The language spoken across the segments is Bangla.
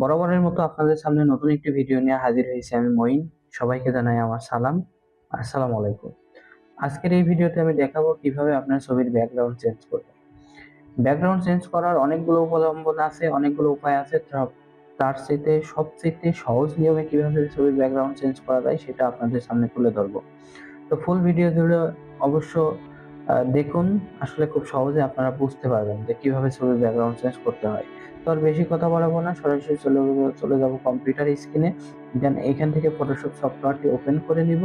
বরাবরের মতো আপনাদের সামনে নতুন একটি ভিডিও নিয়ে হাজির হয়েছি আমি মঈন। সবাইকে জানাই আমার সালাম। আসসালামু আলাইকুম। আজকের এই ভিডিওতে আমি দেখাবো কীভাবে আপনার ছবির ব্যাকগ্রাউন্ড চেঞ্জ করবেন। ব্যাকগ্রাউন্ড চেঞ্জ করার অনেকগুলো অবলম্বন আছে, অনেকগুলো উপায় আছে। তার চাইতে সবচেয়ে সহজ নিয়মে কীভাবে ছবির ব্যাকগ্রাউন্ড চেঞ্জ করা যায় সেটা আপনাদের সামনে তুলে ধরবো। তো ফুল ভিডিও জুড়ে অবশ্য দেখুন, আসলে খুব সহজে আপনারা বুঝতে পারবেন যে কীভাবে ছবির ব্যাকগ্রাউন্ড চেঞ্জ করতে হয়। তো আর বেশি কথা বলাবো না, সরাসরি চলে চলে যাব কম্পিউটার স্ক্রিনে দেন এখান থেকে ফটোশপ সফটওয়্যারটি ওপেন করে নিব।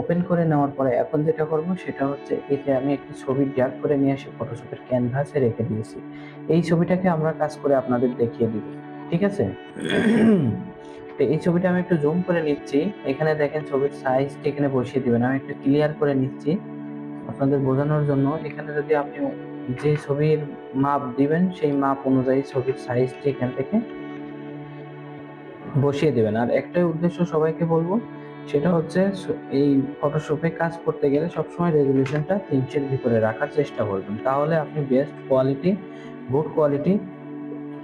ওপেন করে নেওয়ার পরে এখন যেটা করব, সেটা হচ্ছে যে আমি একটি ছবি ড্র্যাগ করে নিয়ে এসে ফটোশপের ক্যানভাসে রেখে দিয়েছি। এই ছবিটাকে আমরা কাজ করে আপনাদের দেখিয়ে দিব, ঠিক আছে? তো এই ছবিটা আমি একটু জুম করে নিচ্ছি। এখানে দেখেন ছবির সাইজটি এখানে বসিয়ে দিবেন। আমি একটু ক্লিয়ার করে নিচ্ছি আপনাদের বোঝানোর জন্য। এখানে যদি আপনি যে ছবির মাপ দিবেন, সেই মাপ অনুযায়ী ছবির সাইজটি এখান থেকে বসিয়ে দেবেন। আর একটাই উদ্দেশ্য সবাইকে বলব, সেটা হচ্ছে এই ফটোশপে কাজ করতে গেলে সবসময় রেজলিউশনটা তিনশের ভিতরে রাখার চেষ্টা করবেন। তাহলে আপনি বেস্ট কোয়ালিটি গুড কোয়ালিটি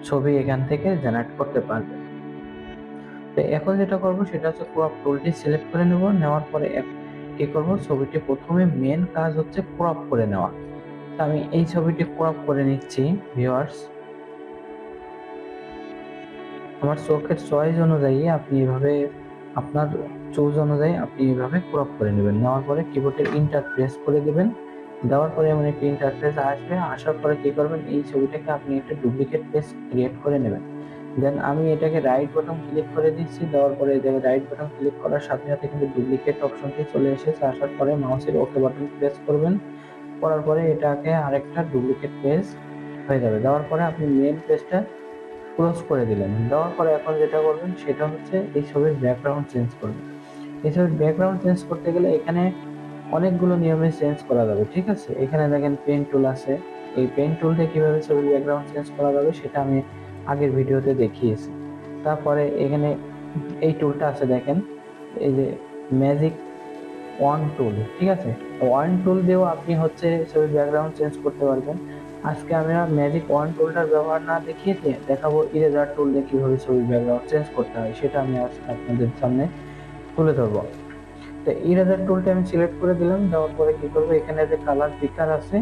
ছবি এখান থেকে জেনারেট করতে পারবেন। তো এখন যেটা করব, সেটা হচ্ছে ক্রপ টুলটি সিলেক্ট করে নেব। নেওয়ার পরে কি করব? ছবিটি প্রথমে মেন কাজ হচ্ছে ক্রপ করে নেওয়া। আমি এই ছবিটি ক্রপ করে নিচ্ছি ভিউয়ার্স আমার চোখের চয়েস অনুযায়ী আপনি এভাবে, আপনার চোজ অনুযায়ী আপনি এভাবে ক্রপ করে নেবেন। নেওয়ার পরে কিবোর্ডের ইন্টার প্রেস করে দেবেন। দেওয়ার পরে এমন একটি ইন্টারফেস আসবে, আসার পরে কি করবেন? এই ছবিটাকে আপনি একটা ডুপ্লিকেট পেজ ক্রিয়েট করে নেবেন। দেন আমি এটাকে রাইট বাটন ক্লিক করে দিচ্ছি। দেওয়ার পরে জায়গায় রাইট বাটন ক্লিক করার সাথে সাথে কিন্তু ডুপ্লিকেট অপশনটি চলে এসেছে। আসার পরে মাউসের ওকে বাটন প্রেস করবেন। করার পরে এটাকে আরেকটা ডুপ্লিকেট পেজ হয়ে যাবে। দেওয়ার পরে আপনি মেন পেজটা ক্লোজ করে দিলেন। দেওয়ার পরে এখন যেটা করবেন, সেটা হচ্ছে এই ছবির ব্যাকগ্রাউন্ড চেঞ্জ করবেন। এই ছবির ব্যাকগ্রাউন্ড চেঞ্জ করতে গেলে এখানে অনেকগুলো নিয়মে চেঞ্জ করা যাবে, ঠিক আছে? এখানে দেখেন পেন টুল আছে। এই পেন টুল কীভাবে ছবির ব্যাকগ্রাউন্ড চেঞ্জ করা যাবে, সেটা আমি আগের ভিডিওতে দেখিয়েছি। তারপরে এখানে এই টুলটা আছে, দেখেন? এই যে ম্যাজিক ওয়ান টুল ঠিক আছে? ওয়ান টুল দিয়েও আপনি হচ্ছে ছবির ব্যাকগ্রাউন্ড চেঞ্জ করতে পারবেন। আজকে আমরা ম্যাজিক ওয়ান টুলটার ব্যবহার না দেখিয়ে দেখাবো ইরেজার টুল দিয়ে কীভাবে ছবির ব্যাকগ্রাউন্ড চেঞ্জ করতে হয়, সেটা আমি আজকে আপনাদের সামনে তুলে ধরবো। তো ইরেজার টুলটা আমি সিলেক্ট করে দিলাম, দেওয়ার পরে কি করব? এখানে যে কালার পিকার আছে,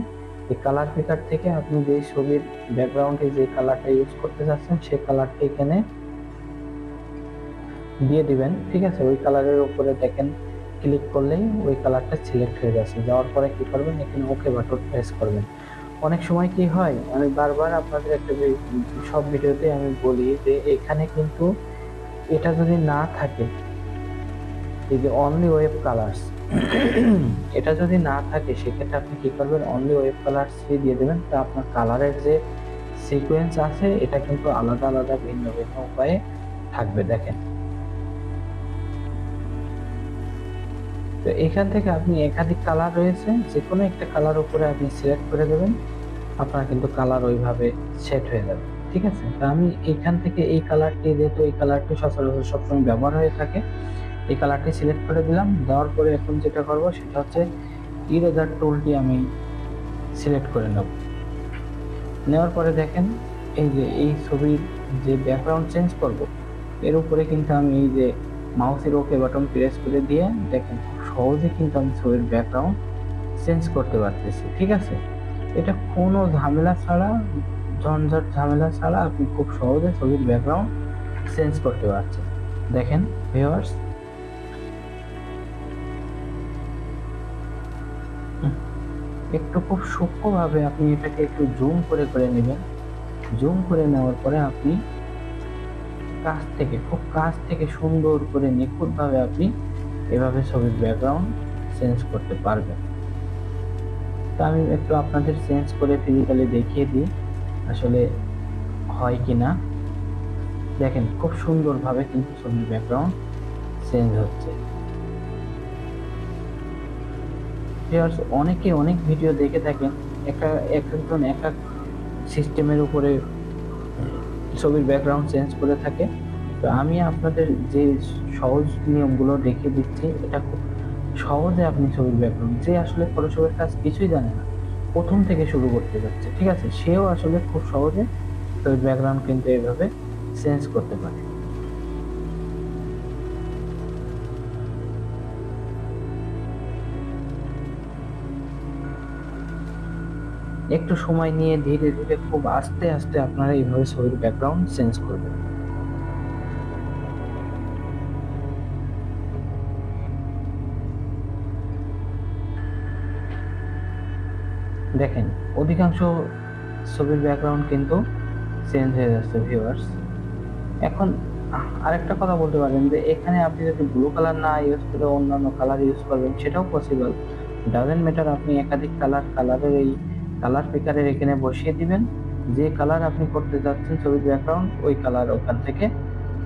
এই কালার পিকার থেকে আপনি যে ছবির ব্যাকগ্রাউন্ডে যে কালারটা ইউজ করতে চাচ্ছেন সেই কালারটা এখানে দিয়ে দিবেন, ঠিক আছে? ওই কালারের উপরে দেখেন ক্লিক করলেই ওই কালারটা সিলেক্ট হয়ে যাচ্ছে। যাওয়ার পরে কি করবেন? এখানে ওকে বাটন প্রেস করবেন। অনেক সময় কি হয়, আমি বারবার আপনাদের একটা সব ভিডিওতে আমি বলি যে, এখানে কিন্তু এটা যদি না থাকে, এই যে অনলি ওয়েব কালার্স এটা যদি না থাকে, সেক্ষেত্রে আপনি কী করবেন? অনলি ওয়েব কালার্স দিয়ে দেবেন। তা আপনার কালারের যে সিকোয়েন্স আছে, এটা কিন্তু আলাদা আলাদা ভিন্ন ভিন্ন উপায়ে থাকবে। দেখেন তো এখান থেকে আপনি একাধিক কালার রয়েছে যে কোনো একটা কালার উপরে আপনি সিলেক্ট করে দেবেন, আপনার কিন্তু কালার ওইভাবে সেট হয়ে যাবে, ঠিক আছে? তো আমি এখান থেকে এই কালারটি যেহেতু এই কালারটি সচরাচর সবসময় ব্যবহার হয়ে থাকে, এই কালারটি সিলেক্ট করে দিলাম, দেওয়ার পরে এখন যেটা করব সেটা হচ্ছে ইরেজার টুলটি আমি সিলেক্ট করে নেব। নেওয়ার পরে দেখেন, এই যে এই ছবির যে ব্যাকগ্রাউন্ড চেঞ্জ করব, এর উপরে কিন্তু আমি এই যে মাউসের ওকে বাটন প্রেস করে দিয়ে দেখেন সহজে কিন্তু আমি ছবির ব্যাকগ্রাউন্ড চেঞ্জ করতে পারতেছি, ঠিক আছে? এটা কোনো ঝামেলা ছাড়া, ঝঞ্ঝট ঝামেলা ছাড়া আপনি খুব সহজে ছবির ব্যাকগ্রাউন্ড চেঞ্জ করতে পারছেন। দেখেন ভিউয়ার্স একটু খুব সূক্ষ্মভাবে আপনি এটাকে একটু জুম করে করে নেবেন। জুম করে নেওয়ার পরে আপনি কাছ থেকে, খুব কাছ থেকে সুন্দর করে নিখুঁতভাবে আপনি এভাবে ছবির ব্যাকগ্রাউন্ড চেঞ্জ করতে পারবেন তো আমি একটু আপনাদের চেঞ্জ করে ফিজিক্যালি দেখিয়ে দিই, আসলে হয় কি না। দেখেন, খুব সুন্দরভাবে কিন্তু ছবির ব্যাকগ্রাউন্ড চেঞ্জ হচ্ছে। অনেকে অনেক ভিডিও দেখে থাকেন একটা এক একজন এক এক সিস্টেমের উপরে ছবির ব্যাকগ্রাউন্ড চেঞ্জ করে থাকে। তো আমি আপনাদের যে সহজ নিয়মগুলো দেখিয়ে দিচ্ছি, এটা খুব সহজে আপনি ছবির ব্যাকগ্রাউন্ড যে আসলে ফটোশপের কাজ কিছুই জানে না, প্রথম থেকে শুরু করতে যাচ্ছে, ঠিক আছে? সেও আসলে খুব সহজে ছবির ব্যাকগ্রাউন্ড কিন্তু এইভাবে চেঞ্জ করতে পারে। একটু সময় নিয়ে ধীরে ধীরে খুব আস্তে আস্তে আপনারা এইভাবে ছবির ব্যাকগ্রাউন্ড চেঞ্জ করবেন। দেখেন, অধিকাংশ ছবির ব্যাকগ্রাউন্ড কিন্তু চেঞ্জ হয়ে যাচ্ছে ভিউয়ার্স এখন, আরেকটা কথা বলতে পারেন যে, এখানে আপনি যদি ব্লু কালার না ইউজ করে অন্যান্য কালার ইউজ করবেন, সেটাও পসিবল ডাজেন্ট ম্যাটার আপনি একাধিক কালার কালারের এই কালার পিকারের এখানে বসিয়ে দিবেন। যে কালার আপনি করতে যাচ্ছেন ছবির ব্যাকগ্রাউন্ড ওই কালার ওখান থেকে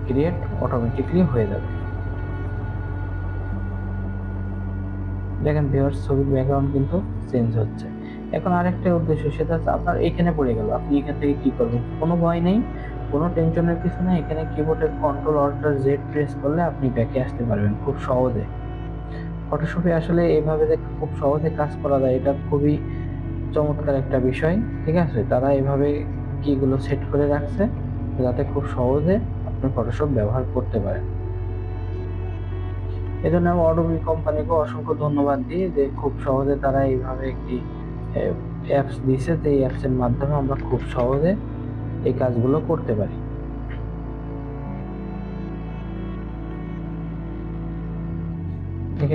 ক্রিয়েট অটোমেটিকলি হয়ে যাবে। দেখেন ভিউয়ার্স ছবির ব্যাকগ্রাউন্ড কিন্তু চেঞ্জ হচ্ছে। এখন আরেকটা উদ্দেশ্য, সেটা হচ্ছে আপনার এখানে পড়ে গেল। আপনি এখান থেকে কি করবেন? কোনো ভয় নেই, কোনো টেনশনের কিছু নেই। এখানে কিবোর্ডের কন্ট্রোল অল্টার জেড প্রেস করলে আপনি ব্যাকে আসতে পারবেন খুব সহজে। ফটোশপে আসলে এইভাবে যে খুব সহজে কাজ করা যায়, এটা খুবই চমৎকার একটা বিষয়, ঠিক আছে? তারা এভাবে কিগুলো সেট করে রাখছে, যাতে খুব সহজে আপনি ফটোশপ ব্যবহার করতে পারেন। এজন্য আমি অডোবি কোম্পানিকে অসংখ্য ধন্যবাদ দিই যে খুব সহজে তারা এইভাবে একটি অ্যাপস দিয়েছে যে অ্যাপসের মাধ্যমে আমরা খুব সহজে এই কাজগুলো করতে পারি।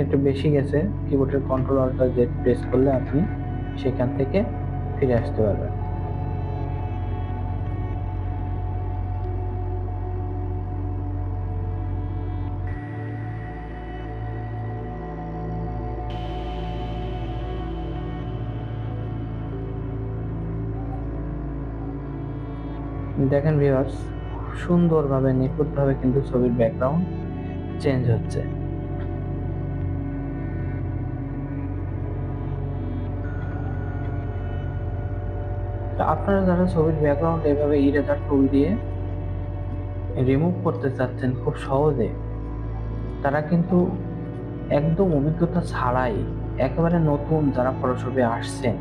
একটু বেশি গেছে কিবোর্ডের কন্ট্রোল অল্টার জেড প্রেস করলে আপনি সেখান থেকে ফিরে আসতে পারবেন। দেখেন ভিউয়ার্স সুন্দরভাবে, নিখুঁতভাবে কিন্তু ছবির ব্যাকগ্রাউন্ড চেঞ্জ হচ্ছে। আপনারা যারা ছবির ব্যাকগ্রাউন্ড এভাবে ইরেজার টুল দিয়ে রিমুভ করতে চাচ্ছেন খুব সহজে, তারা কিন্তু একদম অভিজ্ঞতা ছাড়াই একেবারে নতুন যারা ফটোশপে আসছেন,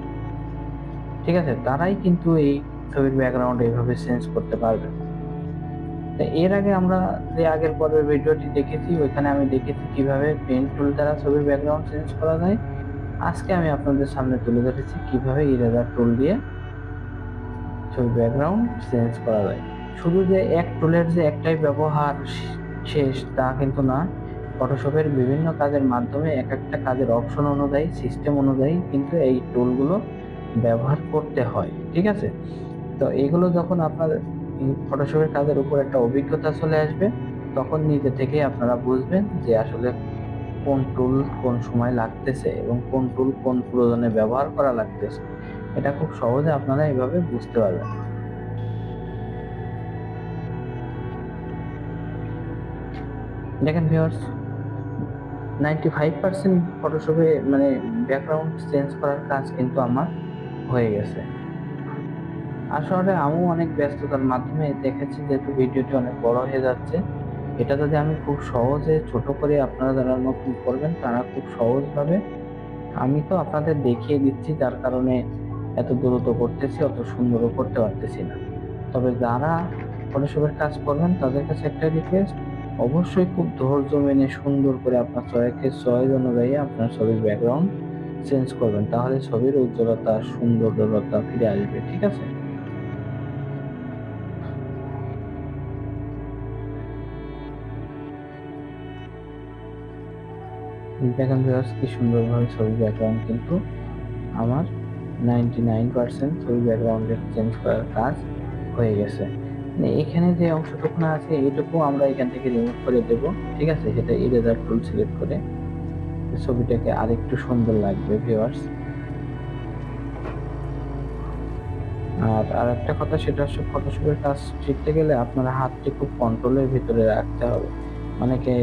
ঠিক আছে? তারাই কিন্তু এই ছবির ব্যাকগ্রাউন্ড এইভাবে চেঞ্জ করতে পারবেন এর আগে আমরা যে আগের পর্বের ভিডিওটি দেখেছি, ওইখানে আমি দেখেছি কীভাবে পেন টুল দ্বারা ছবির ব্যাকগ্রাউন্ড চেঞ্জ করা যায়। আজকে আমি আপনাদের সামনে তুলে ধরেছি কীভাবে ইরেজার টুল দিয়ে ছবির ব্যাকগ্রাউন্ড চেঞ্জ করা যায়। শুধু যে এক টুলের যে একটাই ব্যবহার শেষ, তা কিন্তু না। ফটোশপের বিভিন্ন কাজের মাধ্যমে এক একটা কাজের অপশন অনুযায়ী সিস্টেম অনুযায়ী কিন্তু এই টুলগুলো ব্যবহার করতে হয়, ঠিক আছে? তো এগুলো যখন আপনার ফটোশপের কাজের উপর একটা অভিজ্ঞতা চলে আসবে, তখন নিজে থেকেই আপনারা বুঝবেন যে আসলে কোন টুল কোন সময় লাগতেছে এবং কোন টুল কোন প্রয়োজনে ব্যবহার করা লাগতেছে। এটা খুব সহজে আপনারা এভাবে বুঝতে পারবেন। দেখেন ভিউয়ার্স নাইনটি ফাইভ পার্সেন্ট ফটোশপে মানে ব্যাকগ্রাউন্ড চেঞ্জ করার কাজ কিন্তু আমার হয়ে গেছে। আসলে আমিও অনেক ব্যস্ততার মাধ্যমে দেখেছি যে যেহেতু ভিডিওটি অনেক বড় হয়ে যাচ্ছে। এটা যদি আমি খুব সহজে ছোট করে আপনারা যারা নতুন করবেন, তারা খুব সহজভাবে আমি তো আপনাদের দেখিয়ে দিচ্ছি, যার কারণে এত দ্রুত করতেছি, অত সুন্দরও করতে পারতেছি না। তবে যারা ফটোশপের কাজ করবেন, তাদের কাছে একটা রিকোয়েস্ট অবশ্যই খুব ধৈর্য মেনে সুন্দর করে আপনার চয়েসের চয়েস অনুযায়ী আপনার ছবির ব্যাকগ্রাউন্ড চেঞ্জ করবেন, তাহলে ছবির উজ্জ্বলতা সুন্দরতা ফিরে আসবে, ঠিক আছে? দেখেন ভিউয়ার্স কি সুন্দরভাবে ছবি ব্যাকগ্রাউন্ড কিন্তু আমার নাইনটি নাইন পার্সেন্ট ছবি ব্যাকগ্রাউন্ডের চেঞ্জ করার কাজ হয়ে গেছে। মানে এখানে যে অংশটুকু আছে এইটুকু আমরা এখান থেকে রিমুভ করে দেব, ঠিক আছে? সেটা ইরেজার টুল সিলেক্ট করে ছবিটাকে আরেকটু সুন্দর লাগবে ভিউয়ার্স আর আর একটা কথা, সেটা হচ্ছে ফটোশপের কাজ শিখতে গেলে আপনার হাতটি খুব কন্ট্রোলের ভিতরে রাখতে হবে। অনেকে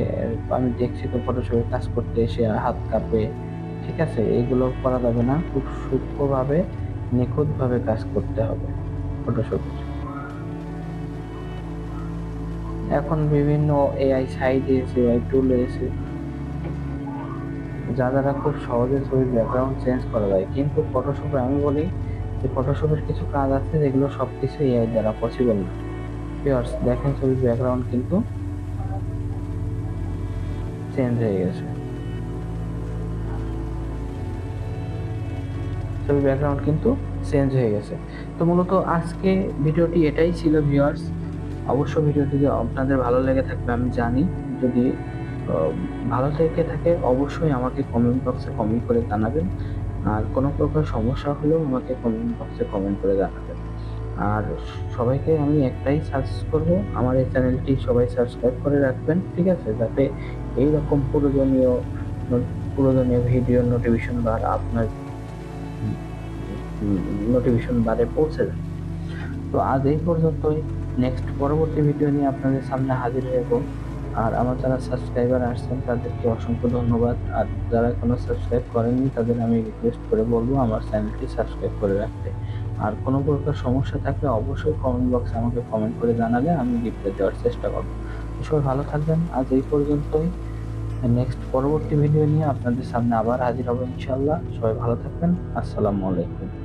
আমি দেখছি তো ফটোশপে কাজ করতে এসে হাত কাঁপে। ঠিক আছে? এগুলো করা যাবে না। খুব সূক্ষ্মভাবে, নিখুঁতভাবে কাজ করতে হবে ফটোশপের এখন বিভিন্ন এআই সাইট এসে এআই টুল এসে, যা দ্বারা খুব সহজে ছবির ব্যাকগ্রাউন্ড চেঞ্জ করা যায়। কিন্তু ফটোশপে আমি বলি যে ফটোশপের কিছু কাজ আছে যেগুলো সব কিছু এআই দ্বারা পসিবল না। ভিউয়ার্স দেখেন ছবির ব্যাকগ্রাউন্ড কিন্তু চেঞ্জ হয়ে গেছে। ব্যাকগ্রাউন্ড কিন্তু চেঞ্জ হয়ে গেছে। তো মূলত আজকে ভিডিওটি এটাই ছিল ভিউয়ার্স অবশ্য ভিডিওটি আপনাদের ভালো লেগে থাকবে, আমি জানি। যদি ভালো লেগে থাকে, অবশ্যই আমাকে কমেন্ট বক্সে কমেন্ট করে জানাবেন। আর কোনো প্রকার সমস্যা হলেও আমাকে কমেন্ট বক্সে কমেন্ট করে জানাবেন। আর সবাইকে আমি একটাই সাজেস্ট করব, আমার এই চ্যানেলটি সবাই সাবস্ক্রাইব করে রাখবেন, ঠিক আছে? যাতে এই রকম প্রয়োজনীয় প্রয়োজনীয় ভিডিও নোটিফিকেশন বার আপনার নোটিফিকেশন বারে পৌঁছে যায়। তো আজ এই পর্যন্তই। নেক্সট পরবর্তী ভিডিও নিয়ে আপনাদের সামনে হাজির হব। আর আমার যারা সাবস্ক্রাইবার আসছেন, তাদেরকে অসংখ্য ধন্যবাদ। আর যারা এখনও সাবস্ক্রাইব করেননি, তাদের আমি রিকোয়েস্ট করে বলব আমার চ্যানেলটি সাবস্ক্রাইব করে রাখতে। আর কোনো প্রকার সমস্যা থাকলে অবশ্যই কমেন্ট বক্সে আমাকে কমেন্ট করে জানালে আমি রিপ্লাই দেওয়ার চেষ্টা করব। সবাই ভালো থাকবেন, আজ এই পর্যন্তই। নেক্সট পরবর্তী ভিডিও নিয়ে আপনাদের সামনে আবার হাজির হব ইনশাল্লাহ সবাই ভালো থাকবেন, আসসালামু আলাইকুম।